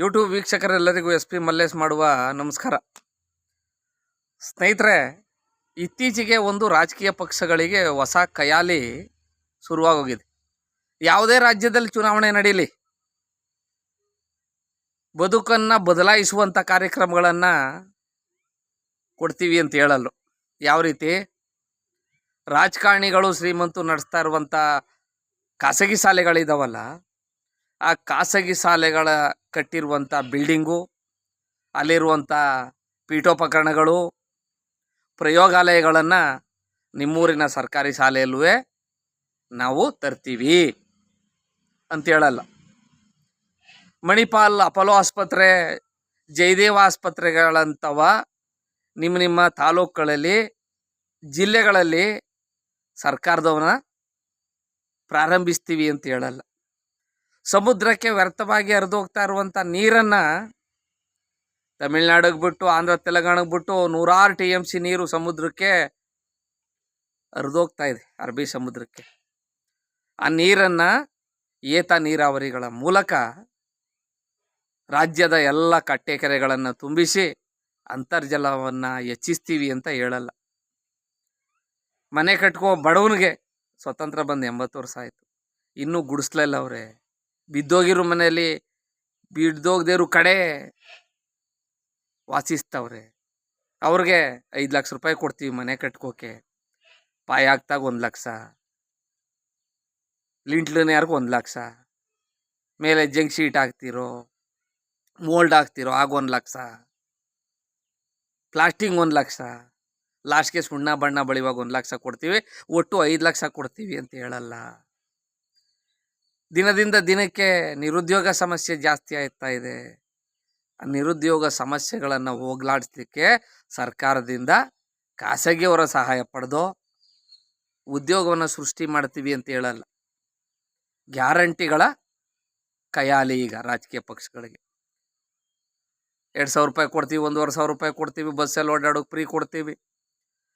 YouTube ವೀಕ್ಷಕರೆಲ್ಲರಿಗೂ S P Mallesh ಮಾಡುವ ನಮಸ್ಕಾರ. ಸ್ನೇಹಿತರೆ, ಇತ್ತೀಚೆಗೆ ಒಂದು ರಾಜಕೀಯ ಪಕ್ಷಗಳಿಗೆ ಹೊಸ ಕಯಾಲಿ ಶುರುವಾಗೋಗಿದೆ. ಯಾವುದೇ ರಾಜ್ಯದಲ್ಲಿ ಚುನಾವಣೆ ನಡೀಲಿ. ಬದುಕನ್ನು ಬದಲಾಯಿಸುವಂಥ ಕಾರ್ಯಕ್ರಮಗಳನ್ನು ಕೊಡ್ತೀವಿ ಅಂತ ಹೇಳಲು ಯಾವ ರೀತಿ? ರಾಜಕಾರಣಿಗಳು ಶ್ರೀಮಂತರು ನಡೆಸ್ತಾ ಇರುವಂಥ ಖಾಸಗಿ ಶಾಲೆಗಳಿದಾವಲ್ಲ, ಆ ಖಾಸಗಿ ಶಾಲೆಗಳ ಕಟ್ಟಿರುವಂಥ ಬಿಲ್ಡಿಂಗು ಅಲ್ಲಿರುವಂಥ ಪೀಠೋಪಕರಣಗಳು, ಪ್ರಯೋಗಾಲಯಗಳನ್ನು ನಿಮ್ಮೂರಿನ ಸರ್ಕಾರಿ ಶಾಲೆಯಲ್ಲೂ ನಾವು ತರ್ತೀವಿ ಅಂತ ಹೇಳಲ್ಲ. ಮಣಿಪಾಲ್ ಅಪೋಲೋ ಆಸ್ಪತ್ರೆ, ಜಯದೇವ ಆಸ್ಪತ್ರೆಗಳಂಥವ ನಿಮ್ಮ ನಿಮ್ಮ ತಾಲೂಕುಗಳಲ್ಲಿ, ಜಿಲ್ಲೆಗಳಲ್ಲಿ ಸರ್ಕಾರದವನ್ನ ಪ್ರಾರಂಭಿಸ್ತೀವಿ ಅಂತ ಹೇಳಲ್ಲ. ಸಮುದ್ರಕ್ಕೆ ವ್ಯರ್ಥವಾಗಿ ಹರಿದೋಗ್ತಾ ಇರುವಂಥ ನೀರನ್ನು ತಮಿಳ್ನಾಡಿಗೆ ಬಿಟ್ಟು, ಆಂಧ್ರ ತೆಲಂಗಾಣಕ್ಕೆ ಬಿಟ್ಟು ನೂರಾರು ಟಿ ಎಂ ಸಿ ನೀರು ಸಮುದ್ರಕ್ಕೆ ಹರಿದೋಗ್ತಾ ಇದೆ, ಅರಬ್ಬಿ ಸಮುದ್ರಕ್ಕೆ. ಆ ನೀರನ್ನು ಏತ ನೀರಾವರಿಗಳ ಮೂಲಕ ರಾಜ್ಯದ ಎಲ್ಲ ಕಟ್ಟೆ ಕೆರೆಗಳನ್ನು ತುಂಬಿಸಿ ಅಂತರ್ಜಲವನ್ನು ಹೆಚ್ಚಿಸ್ತೀವಿ ಅಂತ ಹೇಳಲ್ಲ. ಮನೆ ಕಟ್ಕೋ ಬಡವನಿಗೆ ಸ್ವತಂತ್ರ ಬಂದು ಎಂಬತ್ತು ವರ್ಷ ಆಯಿತು. ಇನ್ನೂ ಗುಡಿಸ್ಲಿಲ್ಲ ಅವರೇ. ಬಿದ್ದೋಗಿರೋ ಮನೆಯಲ್ಲಿ ಬಿದ್ದೋಗ್ದಿರೋ ಕಡೆ ವಾಸಿಸ್ತವ್ರೆ. ಅವ್ರಿಗೆ ಐದು ಲಕ್ಷ ರೂಪಾಯಿ ಕೊಡ್ತೀವಿ ಮನೆ ಕಟ್ಕೋಕೆ. ಪಾಯ ಆಗ್ತಾಗ ಒಂದು ಲಕ್ಷ. ಲಿಂಟ್ಲನ್ ಯಾರಿಗೂ ಒಂದು ಲಕ್ಷ. ಮೇಲೆ ಜಂಕ್ ಶೀಟ್ ಹಾಕ್ತಿರೋ, ಮೋಲ್ಡ್ ಹಾಕ್ತಿರೋ ಆಗ ಒಂದು ಲಕ್ಷ. ಪ್ಲಾಸ್ಟಿಂಗ್ ಒಂದು ಲಕ್ಷ. ಲಾಸ್ಟ್ಗೆ ಸುಣ್ಣ ಬಣ್ಣ ಬಳಿವಾಗ ಒಂದು ಲಕ್ಷ ಕೊಡ್ತೀವಿ. ಒಟ್ಟು ಐದು ಲಕ್ಷ ಕೊಡ್ತೀವಿ ಅಂತ ಹೇಳಲ್ಲ. ದಿನದಿಂದ ದಿನಕ್ಕೆ ನಿರುದ್ಯೋಗ ಸಮಸ್ಯೆ ಜಾಸ್ತಿ ಆಗ್ತಾ ಇದೆ. ನಿರುದ್ಯೋಗ ಸಮಸ್ಯೆಗಳನ್ನು ಹೋಗ್ಲಾಡಿಸ್ಲಿಕ್ಕೆ ಸರ್ಕಾರದಿಂದ ಖಾಸಗಿಯವರ ಸಹಾಯ ಪಡೆದು ಉದ್ಯೋಗವನ್ನು ಸೃಷ್ಟಿ ಮಾಡ್ತೀವಿ ಅಂತ ಹೇಳಲ್ಲ. ಗ್ಯಾರಂಟಿಗಳ ಕಯಾಲಿ ಈಗ ರಾಜಕೀಯ ಪಕ್ಷಗಳಿಗೆ. ಎರಡು ಸಾವಿರ ರೂಪಾಯಿ ಕೊಡ್ತೀವಿ, ಒಂದೂವರೆ ಸಾವಿರ ರೂಪಾಯಿ ಕೊಡ್ತೀವಿ, ಬಸ್ಸಲ್ಲಿ ಓಡಾಡೋಕೆ ಫ್ರೀ ಕೊಡ್ತೀವಿ,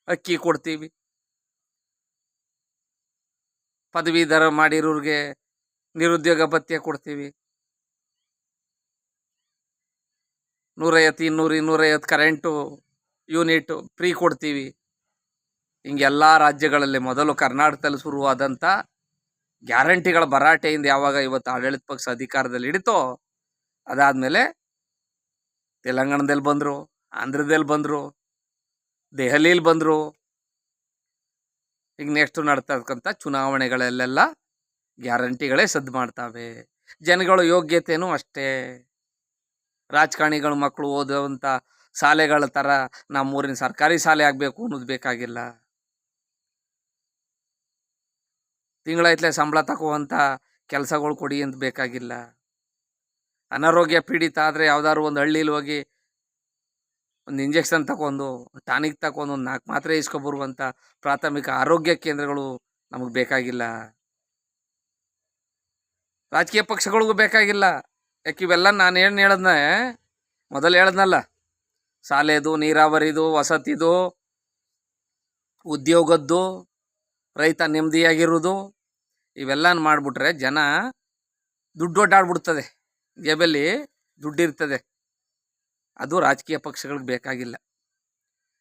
ಅಕ್ಕಿ ಕೊಡ್ತೀವಿ. ಪದವೀಧರ ಮಾಡಿರೋರಿಗೆ ನಿರುದ್ಯೋಗ ಭತ್ಯೆ ಕೊಡ್ತೀವಿ. ನೂರೈವತ್ತು, ಇನ್ನೂರು, ಇನ್ನೂರೈವತ್ತು ಕರೆಂಟು ಯೂನಿಟು ಫ್ರೀ ಕೊಡ್ತೀವಿ. ಹಿಂಗೆಲ್ಲ ರಾಜ್ಯಗಳಲ್ಲಿ ಮೊದಲು ಕರ್ನಾಟಕದಲ್ಲಿ ಶುರುವಾದಂಥ ಗ್ಯಾರಂಟಿಗಳ ಭರಾಟೆಯಿಂದ ಯಾವಾಗ ಇವತ್ತು ಆಡಳಿತ ಪಕ್ಷ ಅಧಿಕಾರದಲ್ಲಿ ಹಿಡಿತೋ ಅದಾದಮೇಲೆ ತೆಲಂಗಾಣದಲ್ಲಿ ಬಂದರು, ಆಂಧ್ರದಲ್ಲಿ ಬಂದರು ದೆಹಲಿಯಲ್ಲಿ ಬಂದರು. ಈಗ ನೆಕ್ಸ್ಟು ನಡ್ತಕ್ಕಂಥ ಚುನಾವಣೆಗಳಲ್ಲೆಲ್ಲ ಗ್ಯಾರಂಟಿಗಳೇ ಸದ್ದು ಮಾಡ್ತಾವೆ. ಜನಗಳ ಯೋಗ್ಯತೆಯೂ ಅಷ್ಟೇ. ರಾಜಕಾರಣಿಗಳು ಮಕ್ಕಳು ಓದುವಂಥ ಶಾಲೆಗಳ ಥರ ನಮ್ಮೂರಿನ ಸರ್ಕಾರಿ ಶಾಲೆ ಆಗಬೇಕು ಅನ್ನೋದು ಬೇಕಾಗಿಲ್ಲ. ತಿಂಗಳೈತ್ಲೆ ಸಂಬಳ ತಗೋವಂಥ ಕೆಲಸಗಳು ಕೊಡಿ ಅಂತ ಬೇಕಾಗಿಲ್ಲ. ಅನಾರೋಗ್ಯ ಪೀಡಿತ ಆದರೆ ಯಾವ್ದಾದ್ರು ಒಂದು ಹಳ್ಳಿಲಿ ಹೋಗಿ ಒಂದು ಇಂಜೆಕ್ಷನ್ ತಗೊಂಡು ಟಾನಿಕ್ ತಗೊಂಡು ಒಂದು ನಾಲ್ಕು ಮಾತ್ರೆ ಇಸ್ಕೊಬರುವಂಥ ಪ್ರಾಥಮಿಕ ಆರೋಗ್ಯ ಕೇಂದ್ರಗಳು ನಮಗೆ ಬೇಕಾಗಿಲ್ಲ. ರಾಜಕೀಯ ಪಕ್ಷಗಳಿಗೂ ಬೇಕಾಗಿಲ್ಲ. ಯಾಕೆ ಇವೆಲ್ಲ ನಾನು ಏನು ಹೇಳದ್ನ, ಮೊದಲು ಹೇಳದ್ನಲ್ಲ. ಶಾಲೆದು, ನೀರಾವರಿದು, ವಸತಿದು, ಉದ್ಯೋಗದ್ದು, ರೈತ ನೆಮ್ಮದಿಯಾಗಿರೋದು ಇವೆಲ್ಲ ಮಾಡಿಬಿಟ್ರೆ ಜನ ದುಡ್ಡು ಒಡ್ಡಾಡ್ಬಿಡ್ತದೆ ಜೇಬಲ್ಲಿ ದುಡ್ಡಿರ್ತದೆ. ಅದು ರಾಜಕೀಯ ಪಕ್ಷಗಳಿಗೆ ಬೇಕಾಗಿಲ್ಲ.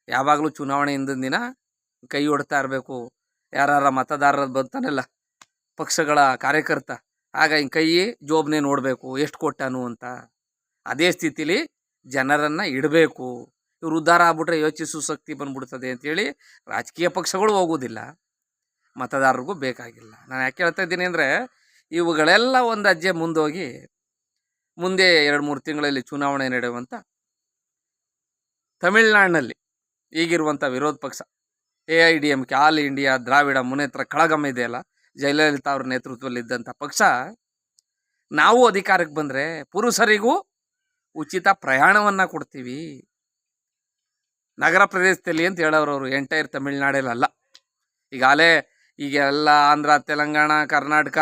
ಯಾವಾಗಲೂ ಚುನಾವಣೆ ಹಿಂದಿನ ದಿನ ಕೈ ಹೊಡ್ತಾ ಇರಬೇಕು. ಯಾರ ಮತದಾರರು ಬರ್ತಾನಲ್ಲ ಪಕ್ಷಗಳ ಕಾರ್ಯಕರ್ತ. ಆಗ ಹಿಂಗೆ ಕೈ ಜೋಬ್ನೆ ನೋಡಬೇಕು, ಎಷ್ಟು ಕೊಟ್ಟನು ಅಂತ. ಅದೇ ಸ್ಥಿತಿಲಿ ಜನರನ್ನು ಇಡಬೇಕು. ಇವ್ರು ಉದ್ಧಾರ ಆಗ್ಬಿಟ್ರೆ ಯೋಚಿಸುವ ಶಕ್ತಿ ಬಂದ್ಬಿಡ್ತದೆ ಅಂತೇಳಿ ರಾಜಕೀಯ ಪಕ್ಷಗಳು ಹೋಗೋದಿಲ್ಲ. ಮತದಾರರಿಗೂ ಬೇಕಾಗಿಲ್ಲ. ನಾನು ಯಾಕೆ ಹೇಳ್ತಾ ಇದ್ದೀನಿ ಅಂದರೆ, ಇವುಗಳೆಲ್ಲ ಒಂದು ಅಜ್ಜೆ ಮುಂದೋಗಿ ಮುಂದೆ ಎರಡು ಮೂರು ತಿಂಗಳಲ್ಲಿ ಚುನಾವಣೆ ನಡೆಯುವಂಥ ತಮಿಳ್ನಾಡಿನಲ್ಲಿ ಈಗಿರುವಂಥ ವಿರೋಧ ಪಕ್ಷ. A I D M K, all India, Dravida Munnetra Kazhagam ಇದೆಯಲ್ಲ ಜಯಲಲಿತಾ ಅವ್ರ ನೇತೃತ್ವದಲ್ಲಿದ್ದಂಥ ಪಕ್ಷ, ನಾವು ಅಧಿಕಾರಕ್ಕೆ ಬಂದರೆ ಪುರುಷರಿಗೂ ಉಚಿತ ಪ್ರಯಾಣವನ್ನು ಕೊಡ್ತೀವಿ. ನಗರ ಪ್ರದೇಶದಲ್ಲಿ ಅಂತ ಹೇಳೋರು ಅವರು ಎಂಟೈರ್ ತಮಿಳ್ನಾಡಲ್ಲ ಈಗಾಗಲೇ ಈಗ ಎಲ್ಲ ಆಂಧ್ರ, ತೆಲಂಗಾಣ, ಕರ್ನಾಟಕ,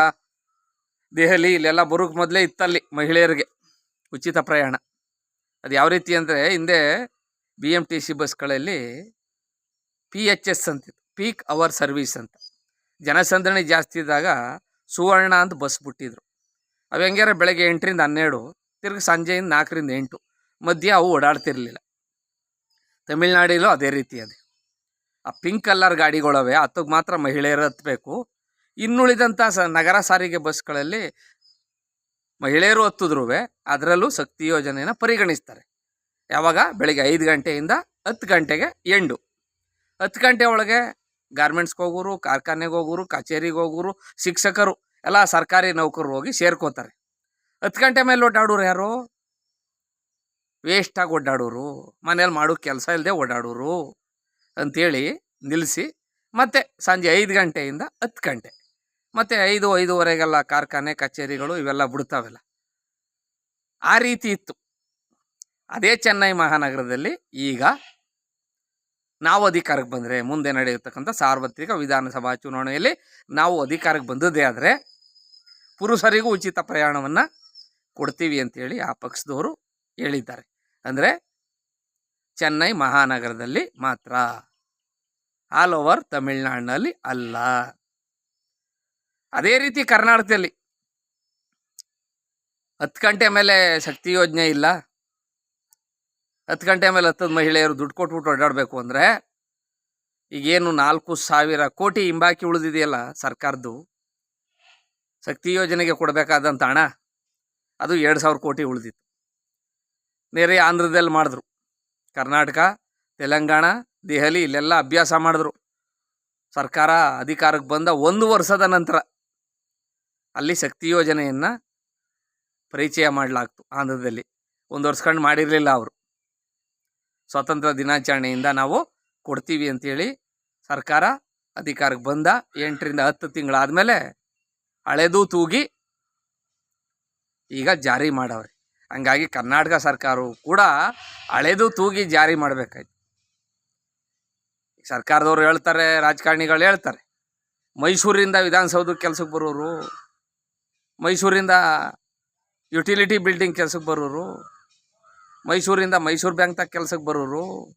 ದೆಹಲಿ ಇಲ್ಲೆಲ್ಲ ಬರೋಕ್ಕೆ ಮೊದಲೇ ಇತ್ತಲ್ಲಿ ಮಹಿಳೆಯರಿಗೆ ಉಚಿತ ಪ್ರಯಾಣ. ಅದು ಯಾವ ರೀತಿ ಅಂದರೆ ಹಿಂದೆ ಬಿ ಎಂ ಟಿ ಸಿ ಬಸ್ಗಳಲ್ಲಿ ಪಿ ಎಚ್ ಎಸ್ ಅಂತಿತ್ತು, ಪೀಕ್ ಅವರ್ ಸರ್ವೀಸ್ ಅಂತ. ಜನಸಂದಣಿ ಜಾಸ್ತಿ ಇದ್ದಾಗ ಸುವರ್ಣ ಅಂತ ಬಸ್ ಬಿಟ್ಟಿದ್ರು. ಅವು ಹೆಂಗ್ಯಾರ ಬೆಳಗ್ಗೆ ಎಂಟರಿಂದ ಹನ್ನೆರಡು, ತಿರ್ಗಿ ಸಂಜೆಯಿಂದ ನಾಲ್ಕರಿಂದ ಎಂಟು, ಮಧ್ಯ ಅವು ಓಡಾಡ್ತಿರ್ಲಿಲ್ಲ. ತಮಿಳ್ನಾಡಿಲೂ ಅದೇ ರೀತಿ ಅದೇ. ಆ ಪಿಂಕ್ ಕಲರ್ ಗಾಡಿಗಳವೆ ಹತ್ತಕ್ಕೆ ಮಾತ್ರ ಮಹಿಳೆಯರು ಹತ್ತಬೇಕು ಇನ್ನುಳಿದಂಥ ಸ ನಗರ ಸಾರಿಗೆ ಬಸ್ಗಳಲ್ಲಿ ಮಹಿಳೆಯರು ಹತ್ತಿದ್ರೂ ಅದರಲ್ಲೂ ಶಕ್ತಿ ಯೋಜನೆಯನ್ನು ಪರಿಗಣಿಸ್ತಾರೆ. ಯಾವಾಗ? ಬೆಳಿಗ್ಗೆ ಐದು ಗಂಟೆಯಿಂದ ಹತ್ತು ಗಂಟೆಗೆ ಎಂಡು ಹತ್ತು ಗಂಟೆ ಒಳಗೆ ಗಾರ್ಮೆಂಟ್ಸ್ಗೆ ಹೋಗೋರು, ಕಾರ್ಖಾನೆಗೆ ಹೋಗೋರು, ಕಚೇರಿಗೆ ಹೋಗೋರು, ಶಿಕ್ಷಕರು, ಎಲ್ಲ ಸರ್ಕಾರಿ ನೌಕರರು ಹೋಗಿ ಸೇರ್ಕೋತಾರೆ. ಹತ್ತು ಗಂಟೆ ಮೇಲೆ ಓಡಾಡೋರು ಯಾರು? ವೇಸ್ಟಾಗಿ ಓಡಾಡೋರು ಮನೇಲಿ ಮಾಡೋ ಕೆಲಸ ಇಲ್ಲದೆ ಓಡಾಡೋರು ಅಂಥೇಳಿ ನಿಲ್ಲಿಸಿ, ಮತ್ತೆ ಸಂಜೆ ಐದು ಗಂಟೆಯಿಂದ ಹತ್ತು ಗಂಟೆ, ಮತ್ತೆ ಐದು, ಐದುವರೆಗೆಲ್ಲ ಕಾರ್ಖಾನೆ, ಕಚೇರಿಗಳು ಇವೆಲ್ಲ ಬಿಡ್ತಾವೆಲ್ಲ. ಆ ರೀತಿ ಇತ್ತು. ಅದೇ ಚೆನ್ನೈ ಮಹಾನಗರದಲ್ಲಿ ಈಗ ನಾವು ಅಧಿಕಾರಕ್ಕೆ ಬಂದರೆ ಮುಂದೆ ನಡೆಯತಕ್ಕಂಥ ಸಾರ್ವತ್ರಿಕ ವಿಧಾನಸಭಾ ಚುನಾವಣೆಯಲ್ಲಿ ನಾವು ಅಧಿಕಾರಕ್ಕೆ ಬಂದದ್ದೇ ಆದರೆ ಪುರುಷರಿಗೂ ಉಚಿತ ಪ್ರಯಾಣವನ್ನು ಕೊಡ್ತೀವಿ ಅಂತೇಳಿ ಆ ಪಕ್ಷದವರು ಹೇಳಿದ್ದಾರೆ. ಅಂದರೆ ಚೆನ್ನೈ ಮಹಾನಗರದಲ್ಲಿ ಮಾತ್ರ. ಆಲ್ ಓವರ್ ತಮಿಳ್ನಾಡಿನಲ್ಲಿ ಅಲ್ಲ. ಅದೇ ರೀತಿ ಕರ್ನಾಟಕದಲ್ಲಿ. ಹತ್ತು ಗಂಟೆ ಮೇಲೆ ಶಕ್ತಿ ಯೋಜನೆ ಇಲ್ಲ. ಹತ್ತು ಗಂಟೆ ಮೇಲೆ ಹತ್ತದ ಮಹಿಳೆಯರು ದುಡ್ಡು ಕೊಟ್ಬಿಟ್ಟು ಓಡಾಡಬೇಕು ಅಂದರೆ ಈಗೇನು ನಾಲ್ಕು ಸಾವಿರ ಕೋಟಿ ಹಿಂಬಾಕಿ ಉಳಿದಿದೆಯಲ್ಲ ಸರ್ಕಾರದ್ದು? ಶಕ್ತಿ ಯೋಜನೆಗೆ ಕೊಡಬೇಕಾದಂಥ ಹಣ ಅದು ಎರಡು ಸಾವಿರ ಕೋಟಿ ಉಳಿದಿತ್ತು. ನೆರೆ ಆಂಧ್ರದಲ್ಲಿ ಮಾಡಿದ್ರು. ಕರ್ನಾಟಕ, ತೆಲಂಗಾಣ, ದೆಹಲಿ ಇಲ್ಲೆಲ್ಲ ಅಭ್ಯಾಸ ಮಾಡಿದ್ರು. ಸರ್ಕಾರ ಅಧಿಕಾರಕ್ಕೆ ಬಂದ ಒಂದು ವರ್ಷದ ನಂತರ ಅಲ್ಲಿ ಶಕ್ತಿ ಯೋಜನೆಯನ್ನು ಪರಿಚಯ ಮಾಡಲಾಗ್ತು ಆಂಧ್ರದಲ್ಲಿ. ಒಂದು ವರ್ಷಕೊಂಡು ಮಾಡಿರಲಿಲ್ಲ ಅವರು. ಸ್ವಾತಂತ್ರ್ಯ ದಿನಾಚರಣೆಯಿಂದ ನಾವು ಕೊಡ್ತೀವಿ ಅಂತೇಳಿ ಸರ್ಕಾರ ಅಧಿಕಾರಕ್ಕೆ ಬಂದ ಎಂಟರಿಂದ ಹತ್ತು ತಿಂಗಳಾದಮೇಲೆ ಹಳೆದು ತೂಗಿ ಈಗ ಜಾರಿ ಮಾಡವ್ರಿ. ಹಂಗಾಗಿ ಕರ್ನಾಟಕ ಸರ್ಕಾರವು ಕೂಡ ಹಳೆದು ತೂಗಿ ಜಾರಿ ಮಾಡಬೇಕಾಯ್ತು. ಸರ್ಕಾರದವ್ರು ಹೇಳ್ತಾರೆ, ರಾಜಕಾರಣಿಗಳು ಹೇಳ್ತಾರೆ, ಮೈಸೂರಿಂದ ವಿಧಾನಸೌಧಕ್ಕೆ ಕೆಲ್ಸಕ್ಕೆ ಬರೋರು, ಮೈಸೂರಿಂದ ಯುಟಿಲಿಟಿ ಬಿಲ್ಡಿಂಗ್ ಕೆಲ್ಸಕ್ಕೆ ಬರೋರು ಮೈಸೂರಿಂದ ಮೈಸೂರು ಬ್ಯಾಂಕ್ ಕೆಲ್ಸಕ್ಕೆ ಬರೋರು.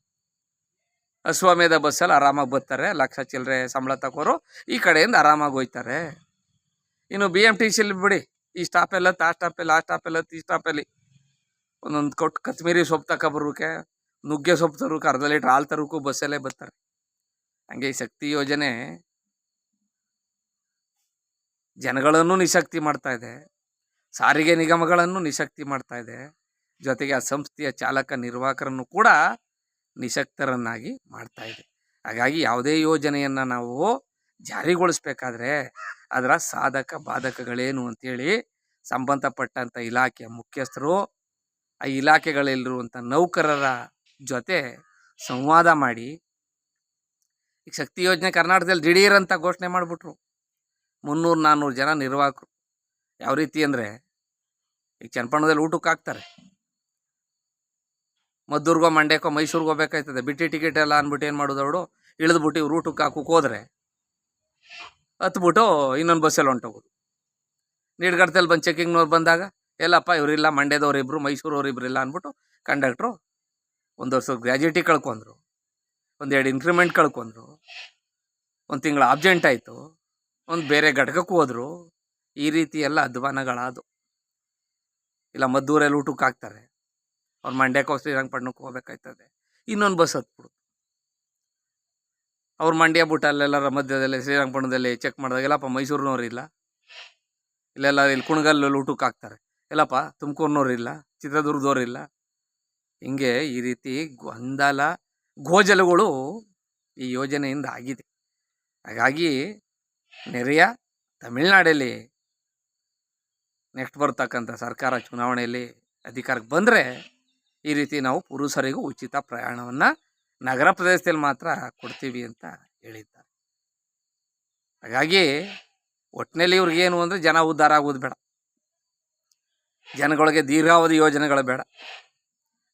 ಅಶ್ವಮೇಧ ಬಸ್ಸಲ್ಲಿ ಆರಾಮಾಗಿ ಬರ್ತಾರೆ. ಲಕ್ಷ ಚಿಲ್ಲರೆ ಸಂಬಳ ತಗೋರು. ಈ ಕಡೆಯಿಂದ ಆರಾಮಾಗಿ ಹೋಯ್ತಾರೆ. ಇನ್ನು ಬಿ ಎಂ ಟಿ ಬಿಡಿ. ಈ ಸ್ಟಾಪೆಲ್ಲ ಆ ಸ್ಟಾಪಲ್ಲಿ ಆ ಸ್ಟಾಪೆಲ್ಲ ಈ ಸ್ಟಾಪಲ್ಲಿ ಒಂದೊಂದು ಕೊಟ್ಟು ಕತ್ಮೀರಿ ಸೊಪ್ಪು ತಗೊಬರೋಕೆ ನುಗ್ಗೆ ಸೊಪ್ಪು ತರೋಕೆ ಅರ್ಧ ಲೀಟ್ರ್ ಹಾಲು ತರೋಕು ಬಸ್ಸಲ್ಲೇ ಬರ್ತಾರೆ. ಹಂಗೆ ಈ ಶಕ್ತಿ ಯೋಜನೆ ಜನಗಳನ್ನು ನಿಶಕ್ತಿ ಮಾಡ್ತಾ ಇದೆ. ಸಾರಿಗೆ ನಿಗಮಗಳನ್ನು ನಿಶಕ್ತಿ ಮಾಡ್ತಾ ಇದೆ. ಜೊತೆಗೆ ಆ ಸಂಸ್ಥೆಯ ಚಾಲಕ ನಿರ್ವಾಹಕರನ್ನು ಕೂಡ ನಿಶಕ್ತರನ್ನಾಗಿ ಮಾಡ್ತಾ ಇದೆ. ಹಾಗಾಗಿ ಯಾವುದೇ ಯೋಜನೆಯನ್ನು ನಾವು ಜಾರಿಗೊಳಿಸ್ಬೇಕಾದ್ರೆ ಅದರ ಸಾಧಕ ಬಾಧಕಗಳೇನು ಅಂತೇಳಿ ಸಂಬಂಧಪಟ್ಟಂಥ ಇಲಾಖೆಯ ಮುಖ್ಯಸ್ಥರು, ಆ ಇಲಾಖೆಗಳಲ್ಲಿರುವಂಥ ನೌಕರರ ಜೊತೆ ಸಂವಾದ ಮಾಡಿ, ಈಗ ಶಕ್ತಿ ಯೋಜನೆ ಕರ್ನಾಟಕದಲ್ಲಿ ದಿಢೀರ್ ಅಂತ ಘೋಷಣೆ ಮಾಡಿಬಿಟ್ರು. ಮುನ್ನೂರು ನಾನ್ನೂರು ಜನ ನಿರ್ವಾಹಕರು. ಯಾವ ರೀತಿ ಅಂದರೆ ಈಗ ಚನ್ನಪಣ್ಣದಲ್ಲಿ ಊಟಕ್ಕೆ ಹಾಕ್ತಾರೆ. ಮದ್ದೂರ್ಗೋ ಮಂಡ್ಯಕ್ಕೋ ಮೈಸೂರಿಗೆ ಹೋಗ್ಬೇಕಾಯ್ತದೆ ಬಿಟ್ಟಿ ಟಿಕೆಟ್ ಎಲ್ಲ ಅಂದ್ಬಿಟ್ಟು ಏನು ಮಾಡೋದು ಅವಳು ಇಳಿದ್ಬಿಟ್ಟು ಇವ್ರು ಊಟಕ್ಕೆ ಹಾಕೋಕೆ ಹೋದ್ರೆ ಹತ್ಬಿಟ್ಟು ಇನ್ನೊಂದು ಬಸ್ಸಲ್ಲಿ ಹೊಂಟೋಗೋದು. ನೀಡ್ಗಡ್ತಲ್ಲಿ ಬಂದು ಚೆಕ್ಕಿಂಗ್ನವ್ರು ಬಂದಾಗ, ಎಲ್ಲಪ್ಪ ಇವರಿಲ್ಲ, ಮಂಡ್ಯದವ್ರು ಇಬ್ಬರು ಮೈಸೂರವ್ರು ಇಬ್ರು ಇಲ್ಲ ಅಂದ್ಬಿಟ್ಟು ಕಂಡಕ್ಟ್ರು ಒಂದು ವರ್ಷ ಗ್ರ್ಯಾಜುಯಿಟಿ ಕಳ್ಕೊಂಡ್ರು. ಒಂದೆರಡು ಇನ್ಕ್ರಿಮೆಂಟ್ ಕಳ್ಕೊಂಡ್ರು. ಒಂದು ತಿಂಗಳು ಆಬ್ಜೆಂಟ್ ಆಯಿತು. ಒಂದು ಬೇರೆ ಘಟಕಕ್ಕೆ ಹೋದರು. ಈ ರೀತಿ ಎಲ್ಲ ಅಧ್ವಾನಗಳಾದು. ಇಲ್ಲ ಮದ್ದೂರಲ್ಲಿ ಊಟಕ್ಕೆ ಹಾಕ್ತಾರೆ. ಅವ್ರು ಮಂಡ್ಯಕ್ಕೆ ಶ್ರೀರಂಗಪಟ್ಟಣಕ್ಕೆ ಹೋಗ್ಬೇಕಾಯ್ತದೆ. ಇನ್ನೊಂದು ಬಸ್ ಹತ್ಬಿಡು. ಅವ್ರು ಮಂಡ್ಯ ಬಿಟ್ಟು ಅಲ್ಲೆಲ್ಲ ಮಧ್ಯದಲ್ಲಿ ಶ್ರೀರಂಗಪಟ್ಟಣದಲ್ಲಿ ಚೆಕ್ ಮಾಡಿದಾಗ ಎಲ್ಲಪ್ಪ ಮೈಸೂರಿನವ್ರು ಇಲ್ಲ. ಇಲ್ಲೆಲ್ಲ ಇಲ್ಲಿ ಕುಣಗಲ್ಲಲ್ಲಿ ಊಟಕ್ಕೆ ಹಾಕ್ತಾರೆ. ಎಲ್ಲಪ್ಪ ಚಿತ್ರದುರ್ಗದವ್ರು ಇಲ್ಲ. ಹಿಂಗೆ ಈ ರೀತಿ ಗೊಂದಲ, ಗೋಜಲಗಳು ಈ ಯೋಜನೆಯಿಂದ ಆಗಿದೆ. ಹಾಗಾಗಿ ನೆರೆಯ ತಮಿಳ್ನಾಡಲ್ಲಿ ನೆಕ್ಸ್ಟ್ ಬರ್ತಕ್ಕಂಥ ಸರ್ಕಾರ ಚುನಾವಣೆಯಲ್ಲಿ ಅಧಿಕಾರಕ್ಕೆ ಬಂದರೆ ಈ ರೀತಿ ನಾವು ಪುರುಷರಿಗೂ ಉಚಿತ ಪ್ರಯಾಣವನ್ನು ನಗರ ಪ್ರದೇಶದಲ್ಲಿ ಮಾತ್ರ ಕೊಡ್ತೀವಿ ಅಂತ ಹೇಳಿದ್ದಾರೆ. ಹಾಗಾಗಿ ಒಟ್ಟಿನಲ್ಲಿ ಇವ್ರಿಗೇನು ಅಂದರೆ ಜನ ಉದ್ಧಾರ ಆಗೋದು ಬೇಡ. ಜನಗಳಿಗೆ ದೀರ್ಘಾವಧಿ ಯೋಜನೆಗಳು ಬೇಡ.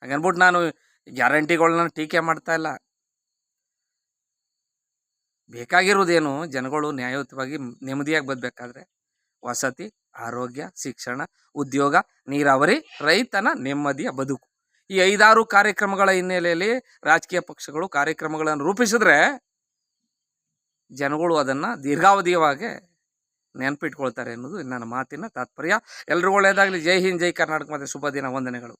ಹಾಗನ್ಬಿಟ್ಟು ನಾನು ಗ್ಯಾರಂಟಿಗಳನ್ನ ಟೀಕೆ ಮಾಡ್ತಾ ಇಲ್ಲ. ಬೇಕಾಗಿರುವುದೇನು ಜನಗಳು ನ್ಯಾಯಯುತವಾಗಿ ನೆಮ್ಮದಿಯಾಗಿ ಬದಬೇಕಾದ್ರೆ ವಸತಿ, ಆರೋಗ್ಯ, ಶಿಕ್ಷಣ, ಉದ್ಯೋಗ, ನೀರಾವರಿ, ರೈತನ ನೆಮ್ಮದಿಯ ಬದುಕು. ಈ ಐದಾರು ಕಾರ್ಯಕ್ರಮಗಳ ಹಿನ್ನೆಲೆಯಲ್ಲಿ ರಾಜಕೀಯ ಪಕ್ಷಗಳು ಕಾರ್ಯಕ್ರಮಗಳನ್ನು ರೂಪಿಸಿದ್ರೆ ಜನಗಳು ಅದನ್ನು ದೀರ್ಘಾವಧಿಯವಾಗಿ ನೆನಪಿಟ್ಕೊಳ್ತಾರೆ ಅನ್ನೋದು ನನ್ನ ಮಾತಿನ ತಾತ್ಪರ್ಯ. ಎಲ್ರಿಗೂ ಒಳ್ಳೆಯದಾಗಲಿ. ಜೈ ಹಿಂದ್, ಜೈ ಕರ್ನಾಟಕ. ಮತ್ತು ಶುಭ ದಿನ, ವಂದನೆಗಳು.